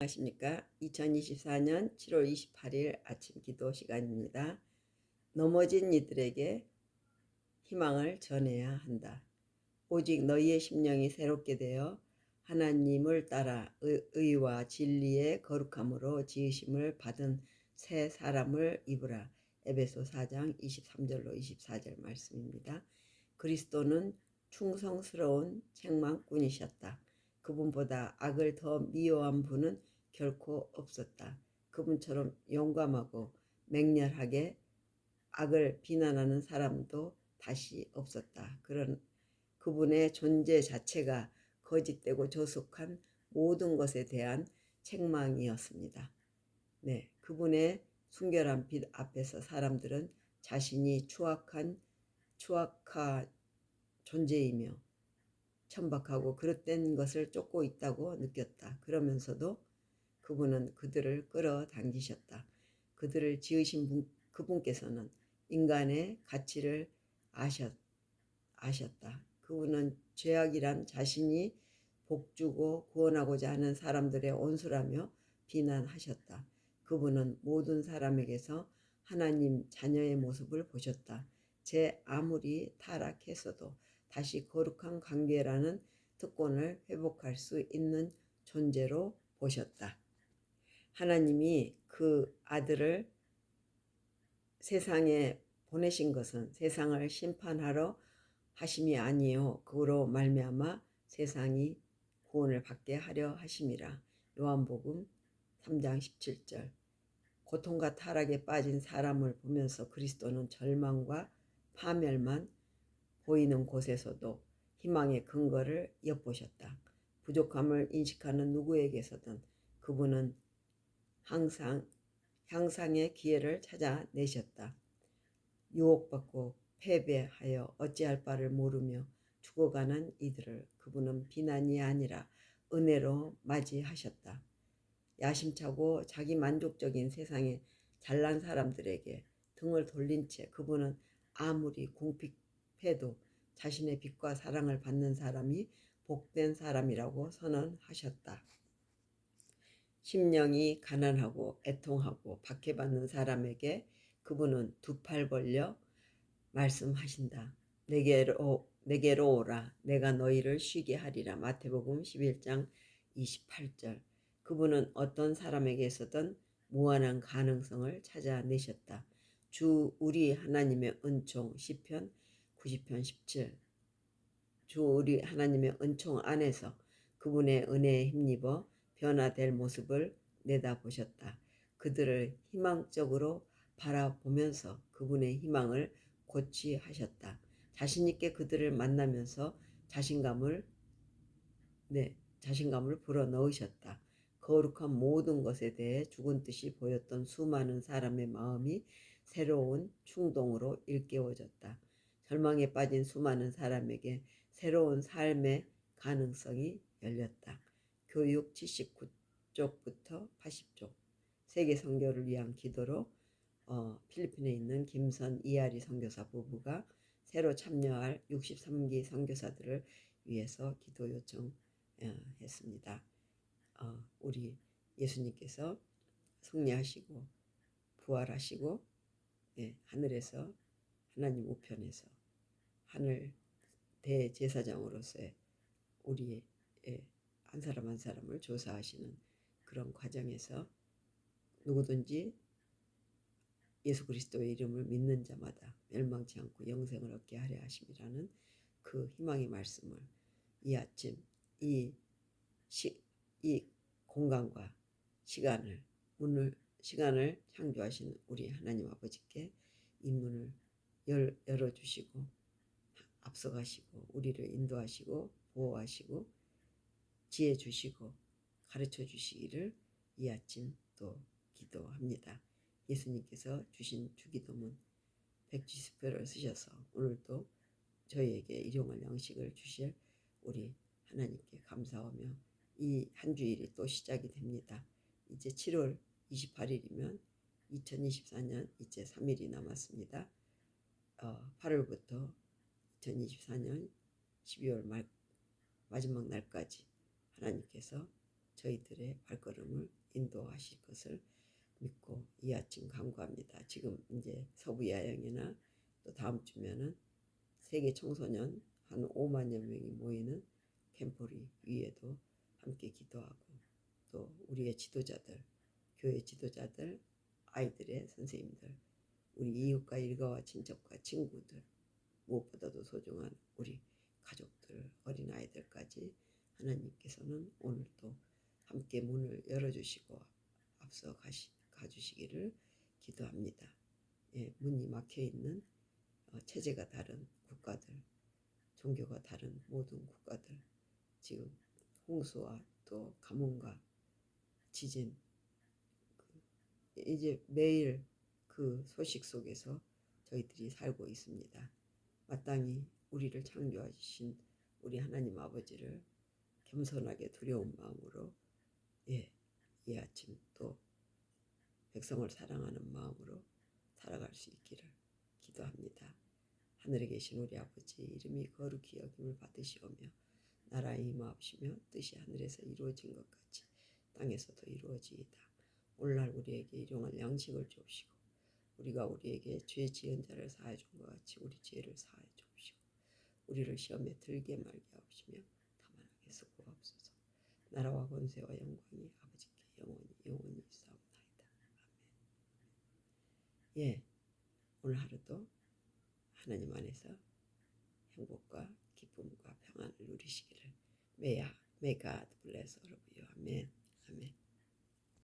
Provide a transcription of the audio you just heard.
안녕하십니까. 2024년 7월 28일 아침 기도 시간입니다. 넘어진 이들에게 희망을 전해야 한다. 오직 너희의 심령이 새롭게 되어 하나님을 따라 의- 의와 진리의 거룩함으로 지으심을 받은 새 사람을 입으라. 에베소 4장 23절로 24절 말씀입니다. 그리스도는 충성스러운 책망꾼이셨다. 그분보다 악을 더 미워한 분은 결코 없었다. 그분처럼 용감하고 맹렬하게 악을 비난하는 사람도 다시 없었다. 그런 그분의 존재 자체가 거짓되고 조속한 모든 것에 대한 책망이었습니다. 네, 그분의 순결한 빛 앞에서 사람들은 자신이 추악한 추악한 존재이며 천박하고 그릇된 것을 쫓고 있다고 느꼈다. 그러면서도 그분은 그들을 끌어당기셨다. 그들을 지으신 분, 그분께서는 인간의 가치를 아셨, 아셨다. 그분은 죄악이란 자신이 복주고 구원하고자 하는 사람들의 온수라며 비난하셨다. 그분은 모든 사람에게서 하나님 자녀의 모습을 보셨다. 제 아무리 타락했어도 다시 거룩한 관계라는 특권을 회복할 수 있는 존재로 보셨다. 하나님이 그 아들을 세상에 보내신 것은 세상을 심판하러 하심이 아니요 그로 말미암아 세상이 구원을 받게 하려 하심이라. 요한복음 3장 17절. 고통과 타락에 빠진 사람을 보면서 그리스도는 절망과 파멸만 보이는 곳에서도 희망의 근거를 엿보셨다. 부족함을 인식하는 누구에게서든 그분은 항상 향상의 기회를 찾아내셨다. 유혹받고 패배하여 어찌할 바를 모르며 죽어가는 이들을 그분은 비난이 아니라 은혜로 맞이하셨다. 야심차고 자기 만족적인 세상에 잘난 사람들에게 등을 돌린 채 그분은 아무리 궁핍해도 자신의 빛과 사랑을 받는 사람이 복된 사람이라고 선언하셨다. 심령이 가난하고 애통하고 박해받는 사람에게 그분은 두 팔 벌려 말씀하신다. 내게로 내게로 오라. 내가 너희를 쉬게 하리라. 마태복음 11장 28절. 그분은 어떤 사람에게서든 무한한 가능성을 찾아내셨다. 주 우리 하나님의 은총 시편 90편 17. 주 우리 하나님의 은총 안에서 그분의 은혜에 힘입어 변화될 모습을 내다보셨다. 그들을 희망적으로 바라보면서 그분의 희망을 고취하셨다. 자신있게 그들을 만나면서 자신감을 네, 자신감을 불어넣으셨다. 거룩한 모든 것에 대해 죽은 뜻이 보였던 수많은 사람의 마음이 새로운 충동으로 일깨워졌다. 절망에 빠진 수많은 사람에게 새로운 삶의 가능성이 열렸다. 교육 79쪽부터 80쪽 세계 선교를 위한 기도로 어, 필리핀에 있는 김선 이아리 선교사 부부가 새로 참여할 63기 선교사들을 위해서 기도 요청했습니다. 어, 우리 예수님께서 승리하시고 부활하시고 예, 하늘에서 하나님 우편에서 하늘 대제사장으로서의 우리의 예, 한 사람 한 사람을 조사하시는 그런 과정에서 누구든지 예수 그리스도의 이름을 믿는 자마다 멸망치 않고 영생을 얻게 하려 하심이라는 그 희망의 말씀을 이 아침 이, 시, 이 공간과 시간을 문을 시간을 창조하시는 우리 하나님 아버지께 이 문을 열, 열어주시고 앞서가시고 우리를 인도하시고 보호하시고 지혜 주시고 가르쳐 주시기를 이 아침 또 기도합니다. 예수님께서 주신 주기도문 백지수표를 쓰셔서 오늘도 저희에게 일용할 양식을 주실 우리 하나님께 감사하며 이 한 주일이 또 시작이 됩니다. 이제 7월 28일이면 2024년 이제 3일이 남았습니다. 어, 8월부터 2024년 12월 말 마지막 날까지 하나님께서 저희들의 발걸음을 인도하실 것을 믿고 이 아침 간구합니다. 지금 이제 서부 야영이나 또 다음 주면은 세계 청소년 한 5만여 명이 모이는 캠포리 위에도 함께 기도하고 또 우리의 지도자들, 교회 지도자들, 아이들의 선생님들, 우리 이웃과 일가와 친척과 친구들, 무엇보다도 소중한 우리 가족들, 어린아이들까지 하나님께서는 오늘도 함께 문을 열어주시고 앞서 가시, 가주시기를 기도합니다. 예, 문이 막혀 있는 어, 체제가 다른 국가들, 종교가 다른 모든 국가들, 지금 홍수와 또 가뭄과 지진, 그 이제 매일 그 소식 속에서 저희들이 살고 있습니다. 마땅히 우리를 창조하신 우리 하나님 아버지를 겸손하게 두려운 마음으로 예, 이 아침 또 백성을 사랑하는 마음으로 살아갈 수 있기를 기도합니다. 하늘에 계신 우리 아버지 이름이 거룩히 여김을 받으시오며 나라의 임하옵시며 뜻이 하늘에서 이루어진 것 같이 땅에서도 이루어지이다. 오늘날 우리에게 일용할 양식을 주옵시고 우리가 우리에게 죄 지은 자를 사해 준 것 같이 우리 죄를 사해 주옵시고 우리를 시험에 들게 말게 하옵시며 악에서 구하옵소서. 나라와 권세와 영광이 아버지께 영원히 영원히 있사옵나이다. 아멘. 예, 오늘 하루도 하나님 안에서 행복과 기쁨과 평안을 누리시기를 메야 메가 블레스 여러분 아멘 아멘